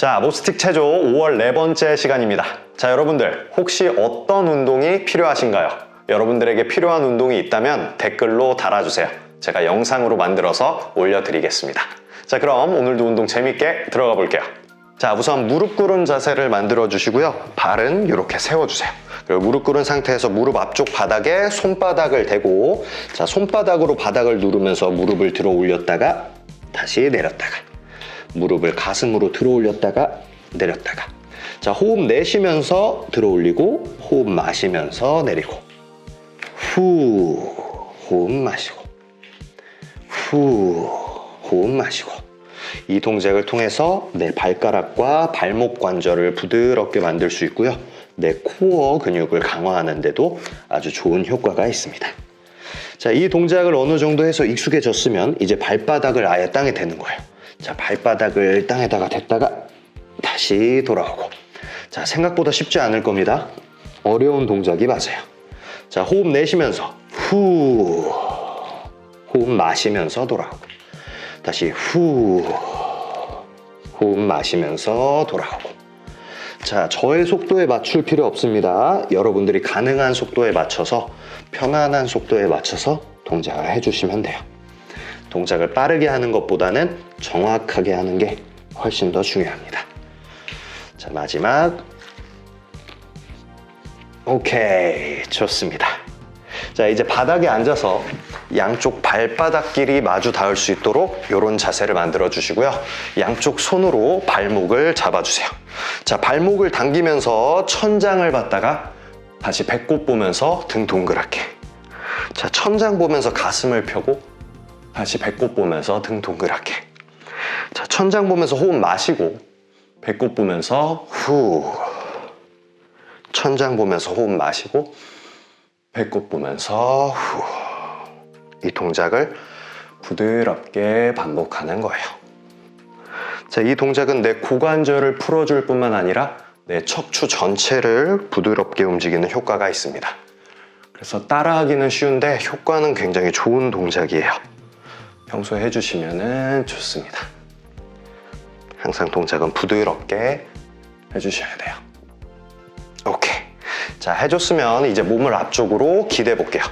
자, 모스틱 체조 5월 네 번째 시간입니다. 자, 여러분들 혹시 어떤 운동이 필요하신가요? 여러분들에게 필요한 운동이 있다면 댓글로 달아주세요. 제가 영상으로 만들어서 올려드리겠습니다. 자, 그럼 오늘도 운동 재밌게 들어가 볼게요. 자, 우선 무릎 꿇은 자세를 만들어 주시고요. 발은 이렇게 세워 주세요. 그리고 무릎 꿇은 상태에서 무릎 앞쪽 바닥에 손바닥을 대고 자, 손바닥으로 바닥을 누르면서 무릎을 들어 올렸다가 다시 내렸다가 무릎을 가슴으로 들어 올렸다가 내렸다가 자, 호흡 내쉬면서 들어 올리고 호흡 마시면서 내리고 후 호흡 마시고 후 호흡 마시고 이 동작을 통해서 내 발가락과 발목 관절을 부드럽게 만들 수 있고요. 내 코어 근육을 강화하는데도 아주 좋은 효과가 있습니다. 자, 이 동작을 어느 정도 해서 익숙해졌으면 이제 발바닥을 아예 땅에 대는 거예요. 자, 발바닥을 땅에다가 댔다가 다시 돌아오고. 자, 생각보다 쉽지 않을 겁니다. 어려운 동작이 맞아요. 자, 호흡 내쉬면서 후. 호흡 마시면서 돌아오고. 다시 후. 호흡 마시면서 돌아오고. 자, 저의 속도에 맞출 필요 없습니다. 여러분들이 가능한 속도에 맞춰서 편안한 속도에 맞춰서 동작을 해주시면 돼요. 동작을 빠르게 하는 것보다는 정확하게 하는 게 훨씬 더 중요합니다. 자, 마지막. 오케이. 좋습니다. 자, 이제 바닥에 앉아서 양쪽 발바닥끼리 마주 닿을 수 있도록 이런 자세를 만들어 주시고요. 양쪽 손으로 발목을 잡아 주세요. 자, 발목을 당기면서 천장을 봤다가 다시 배꼽 보면서 등 동그랗게. 자, 천장 보면서 가슴을 펴고 다시 배꼽 보면서 등 동그랗게. 자, 천장 보면서 호흡 마시고 배꼽 보면서 후. 천장 보면서 호흡 마시고 배꼽 보면서 후. 이 동작을 부드럽게 반복하는 거예요. 자, 이 동작은 내 고관절을 풀어줄 뿐만 아니라 내 척추 전체를 부드럽게 움직이는 효과가 있습니다. 그래서 따라하기는 쉬운데 효과는 굉장히 좋은 동작이에요. 평소에 해주시면 좋습니다. 항상 동작은 부드럽게 해주셔야 돼요. 오케이. 자, 해줬으면 이제 몸을 앞쪽으로 기대 볼게요.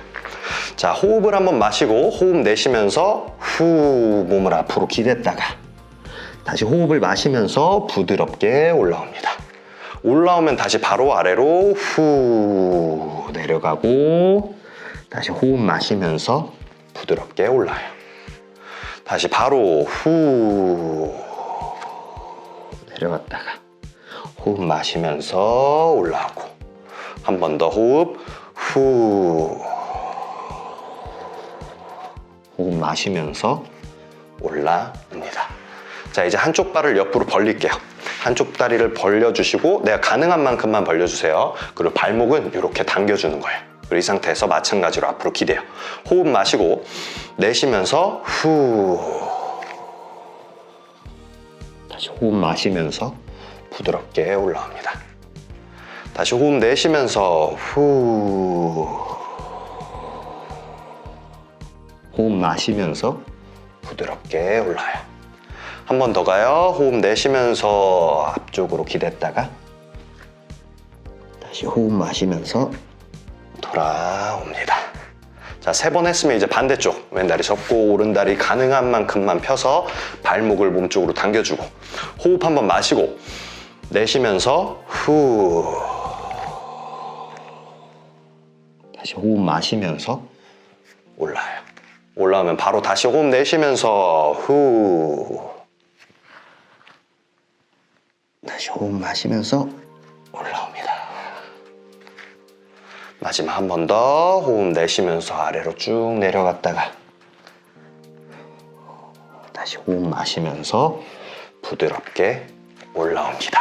자, 호흡을 한번 마시고 호흡 내쉬면서 후 몸을 앞으로 기댔다가 다시 호흡을 마시면서 부드럽게 올라옵니다. 올라오면 다시 바로 아래로 후 내려가고 다시 호흡 마시면서 부드럽게 올라요. 다시 바로 후 내려갔다가 호흡 마시면서 올라오고 한 번 더 호흡 후 호흡 마시면서 올라옵니다. 자, 이제 한쪽 발을 옆으로 벌릴게요. 한쪽 다리를 벌려주시고 내가 가능한 만큼만 벌려주세요. 그리고 발목은 이렇게 당겨주는 거예요. 그리고 이 상태에서 마찬가지로 앞으로 기대요. 호흡 마시고 내쉬면서 후 다시 호흡 마시면서 부드럽게 올라옵니다. 다시 호흡 내쉬면서 후 호흡 마시면서 부드럽게 올라요. 한 번 더 가요. 호흡 내쉬면서 앞쪽으로 기댔다가 다시 호흡 마시면서 돌아옵니다. 자, 세 번 했으면 이제 반대쪽 왼다리 접고 오른다리 가능한 만큼만 펴서 발목을 몸쪽으로 당겨주고 호흡 한번 마시고 내쉬면서 후 다시 호흡 마시면서 올라요. 올라오면 바로 다시 호흡 내쉬면서 후 다시 호흡 마시면서 마지막 한 번 더 호흡 내쉬면서 아래로 쭉 내려갔다가 다시 호흡 마시면서 부드럽게 올라옵니다.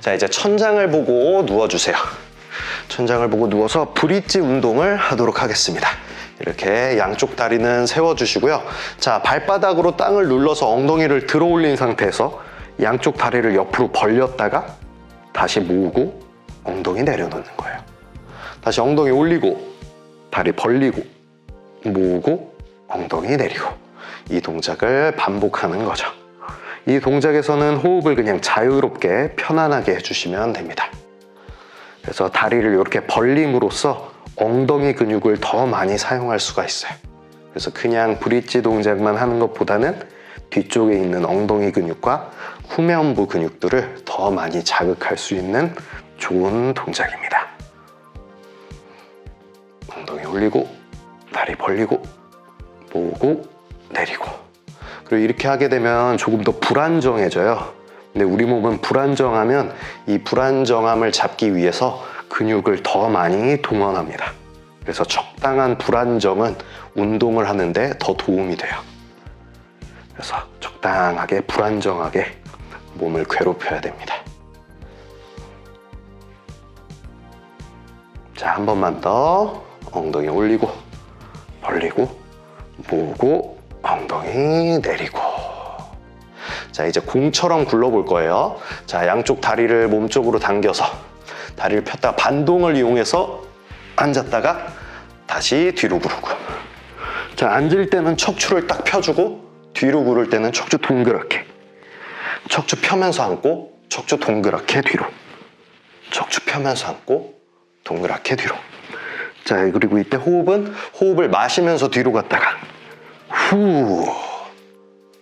자, 이제 천장을 보고 누워주세요. 천장을 보고 누워서 브릿지 운동을 하도록 하겠습니다. 이렇게 양쪽 다리는 세워주시고요. 자, 발바닥으로 땅을 눌러서 엉덩이를 들어 올린 상태에서 양쪽 다리를 옆으로 벌렸다가 다시 모으고 엉덩이 내려놓는 거예요. 다시 엉덩이 올리고 다리 벌리고 모으고 엉덩이 내리고 이 동작을 반복하는 거죠. 이 동작에서는 호흡을 그냥 자유롭게 편안하게 해주시면 됩니다. 그래서 다리를 이렇게 벌림으로써 엉덩이 근육을 더 많이 사용할 수가 있어요. 그래서 그냥 브릿지 동작만 하는 것보다는 뒤쪽에 있는 엉덩이 근육과 후면부 근육들을 더 많이 자극할 수 있는 좋은 동작입니다. 올리고 다리 벌리고 모으고 내리고 그리고 이렇게 하게 되면 조금 더 불안정해져요. 근데 우리 몸은 불안정하면 이 불안정함을 잡기 위해서 근육을 더 많이 동원합니다. 그래서 적당한 불안정은 운동을 하는데 더 도움이 돼요. 그래서 적당하게 불안정하게 몸을 괴롭혀야 됩니다. 자, 한 번만 더 엉덩이 올리고 벌리고 모으고 엉덩이 내리고. 자 이제 공처럼 굴러볼 거예요. 자 양쪽 다리를 몸쪽으로 당겨서 다리를 폈다가 반동을 이용해서 앉았다가 다시 뒤로 구르고. 자 앉을 때는 척추를 딱 펴주고 뒤로 구를 때는 척추 동그랗게. 척추 펴면서 앉고 척추 동그랗게 뒤로. 척추 펴면서 앉고 동그랗게 뒤로 자 그리고 이때 호흡은 호흡을 마시면서 뒤로 갔다가 후.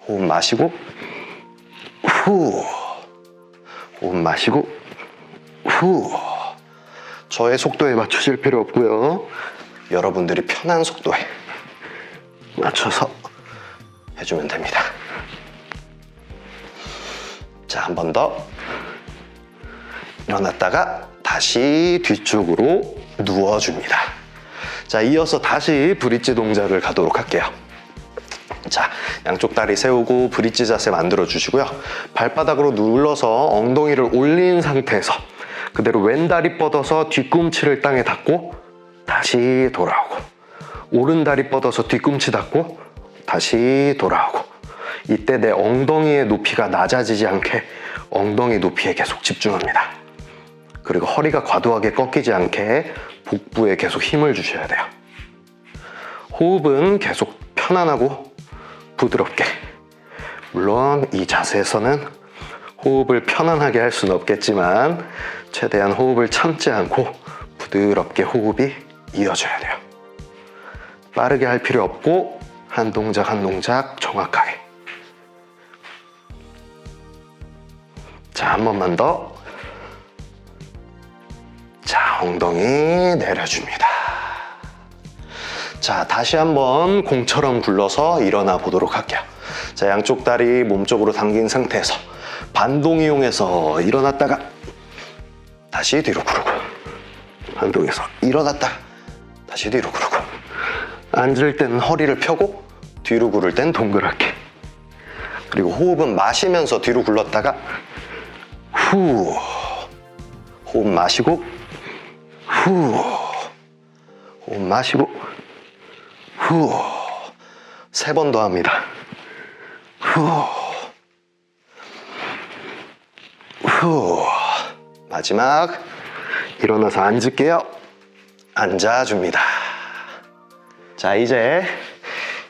호흡 마시고 후. 호흡 마시고 후. 저의 속도에 맞추실 필요 없고요. 여러분들이 편한 속도에 맞춰서 해주면 됩니다. 자 한 번 더. 일어났다가 다시 뒤쪽으로 누워줍니다 자 이어서 다시 브릿지 동작을 가도록 할게요 자, 양쪽 다리 세우고 브릿지 자세 만들어 주시고요. 발바닥으로 눌러서 엉덩이를 올린 상태에서 그대로 왼다리 뻗어서 뒤꿈치를 땅에 닿고 다시 돌아오고 오른 다리 뻗어서 뒤꿈치 닿고 다시 돌아오고 이때 내 엉덩이의 높이가 낮아지지 않게 엉덩이 높이에 계속 집중합니다. 그리고 허리가 과도하게 꺾이지 않게 복부에 계속 힘을 주셔야 돼요. 호흡은 계속 편안하고 부드럽게. 물론 이 자세에서는 호흡을 편안하게 할 수는 없겠지만 최대한 호흡을 참지 않고 부드럽게 호흡이 이어져야 돼요. 빠르게 할 필요 없고 한 동작 한 동작 정확하게. 자, 한 번만 더. 자, 엉덩이 내려줍니다. 자, 다시 한번 공처럼 굴러서 일어나 보도록 할게요. 자, 양쪽 다리 몸쪽으로 당긴 상태에서 반동 이용해서 일어났다가 다시 뒤로 구르고 반동에서 일어났다 다시 뒤로 구르고 앉을 때는 허리를 펴고 뒤로 구를 땐 동그랗게 그리고 호흡은 마시면서 뒤로 굴렀다가 후 호흡 마시고 후 호흡 마시고 후. 세 번 더 합니다. 후. 후. 마지막. 일어나서 앉을게요. 앉아줍니다. 자, 이제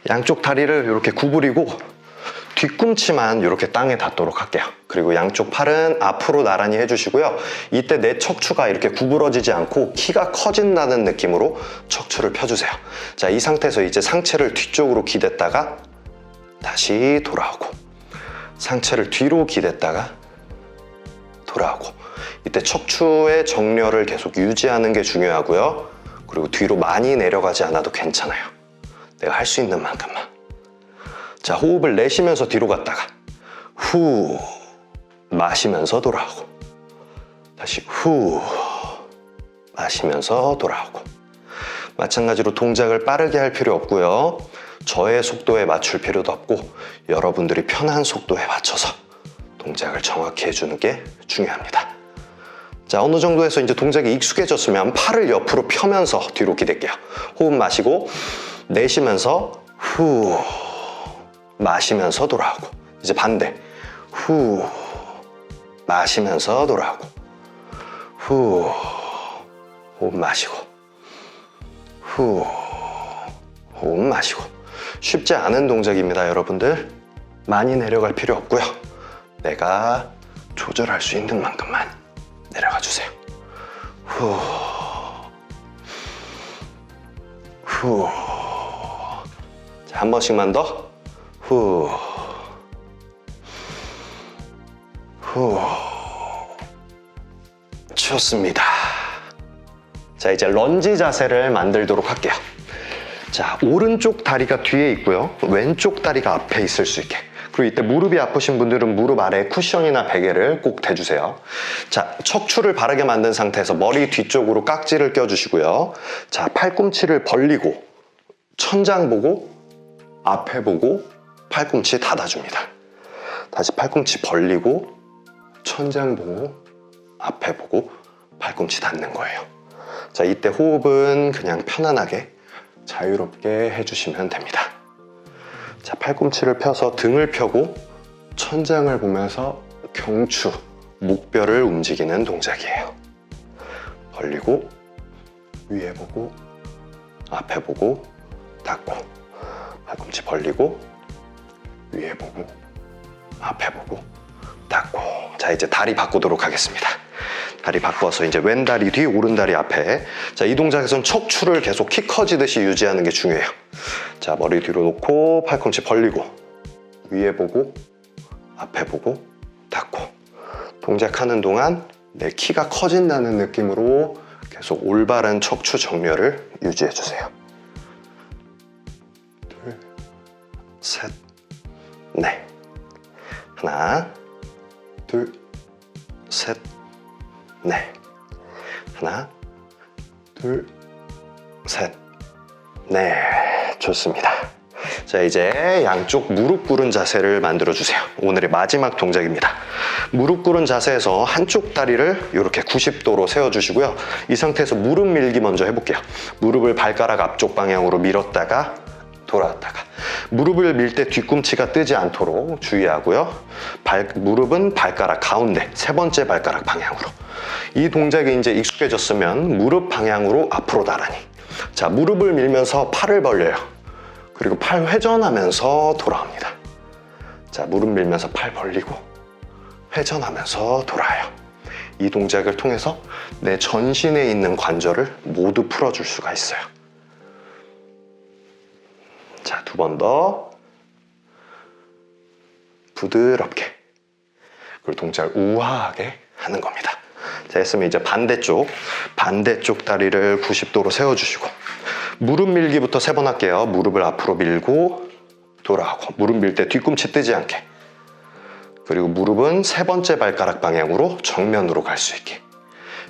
양쪽 다리를 이렇게 구부리고 뒤꿈치만 이렇게 땅에 닿도록 할게요. 그리고 양쪽 팔은 앞으로 나란히 해주시고요. 이때 내 척추가 이렇게 구부러지지 않고 키가 커진다는 느낌으로 척추를 펴주세요. 자, 이 상태에서 이제 상체를 뒤쪽으로 기댔다가 다시 돌아오고 상체를 뒤로 기댔다가 돌아오고 이때 척추의 정렬을 계속 유지하는 게 중요하고요. 그리고 뒤로 많이 내려가지 않아도 괜찮아요. 내가 할 수 있는 만큼만. 자, 호흡을 내쉬면서 뒤로 갔다가 후 마시면서 돌아오고 다시 후 마시면서 돌아오고 마찬가지로 동작을 빠르게 할 필요 없고요. 저의 속도에 맞출 필요도 없고 여러분들이 편한 속도에 맞춰서 동작을 정확히 해주는 게 중요합니다. 자, 어느 정도에서 이제 동작이 익숙해졌으면 팔을 옆으로 펴면서 뒤로 기댈게요. 호흡 마시고 내쉬면서 후 마시면서 돌아오고 이제 반대 후 마시면서 돌아오고 후 호흡 마시고 후 호흡 마시고 쉽지 않은 동작입니다 여러분들 많이 내려갈 필요 없고요 내가 조절할 수 있는 만큼만 내려가 주세요. 후. 후. 자, 한 번씩만 더. 후. 후. 좋습니다. 자, 이제 런지 자세를 만들도록 할게요. 자, 오른쪽 다리가 뒤에 있고요. 왼쪽 다리가 앞에 있을 수 있게. 그리고 이때 무릎이 아프신 분들은 무릎 아래 쿠션이나 베개를 꼭 대주세요. 자, 척추를 바르게 만든 상태에서 머리 뒤쪽으로 깍지를 껴주시고요. 자, 팔꿈치를 벌리고 천장 보고 앞에 보고 팔꿈치 닫아줍니다. 다시 팔꿈치 벌리고 천장 보고 앞에 보고 팔꿈치 닫는 거예요. 자, 이때 호흡은 그냥 편안하게 자유롭게 해주시면 됩니다. 자, 팔꿈치를 펴서 등을 펴고 천장을 보면서 경추, 목뼈를 움직이는 동작이에요. 벌리고 위에 보고 앞에 보고 닫고 팔꿈치 벌리고 위에 보고 앞에 보고 닫고 자 이제 다리 바꾸도록 하겠습니다. 다리 바꿔서 이제 왼 다리 뒤 오른 다리 앞에 자 이 동작에서는 척추를 계속 키 커지듯이 유지하는 게 중요해요. 자 머리 뒤로 놓고 팔꿈치 벌리고 위에 보고 앞에 보고 닫고 동작하는 동안 내 키가 커진다는 느낌으로 계속 올바른 척추 정렬을 유지해 주세요. 둘, 셋, 넷. 하나, 둘, 셋, 넷. 하나, 둘, 셋, 넷. 좋습니다. 자, 이제 양쪽 무릎 꿇은 자세를 만들어 주세요. 오늘의 마지막 동작입니다. 무릎 꿇은 자세에서 한쪽 다리를 이렇게 90도로 세워 주시고요. 이 상태에서 무릎 밀기 먼저 해볼게요. 무릎을 발가락 앞쪽 방향으로 밀었다가 돌아왔다가 무릎을 밀 때 뒤꿈치가 뜨지 않도록 주의하고요. 발, 무릎은 발가락 가운데 세 번째 발가락 방향으로 이 동작이 이제 익숙해졌으면 무릎 방향으로 앞으로 나란히 자 무릎을 밀면서 팔을 벌려요. 그리고 팔 회전하면서 돌아옵니다. 자 무릎 밀면서 팔 벌리고 회전하면서 돌아요. 이 동작을 통해서 내 전신에 있는 관절을 모두 풀어줄 수가 있어요. 자, 두 번 더. 부드럽게. 그리고 동작을 우아하게 하는 겁니다. 자, 했으면 이제 반대쪽, 반대쪽 다리를 90도로 세워주시고, 무릎 밀기부터 세 번 할게요. 무릎을 앞으로 밀고, 돌아가고, 무릎 밀 때 뒤꿈치 뜨지 않게. 그리고 무릎은 세 번째 발가락 방향으로 정면으로 갈 수 있게.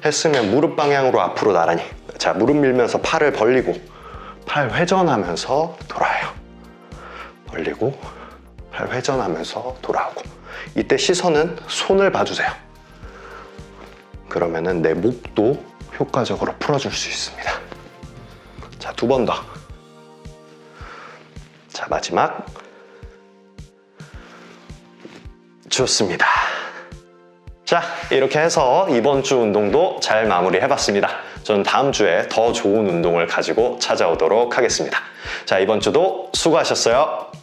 했으면 무릎 방향으로 앞으로 나란히. 자, 무릎 밀면서 팔을 벌리고, 팔 회전하면서 돌아요. 벌리고 팔 회전하면서 돌아오고 이때 시선은 손을 봐주세요. 그러면은 내 목도 효과적으로 풀어줄 수 있습니다. 자, 두 번 더. 자, 마지막. 좋습니다. 자, 이렇게 해서 이번 주 운동도 잘 마무리 해봤습니다. 저는 다음 주에 더 좋은 운동을 가지고 찾아오도록 하겠습니다. 자, 이번 주도 수고하셨어요.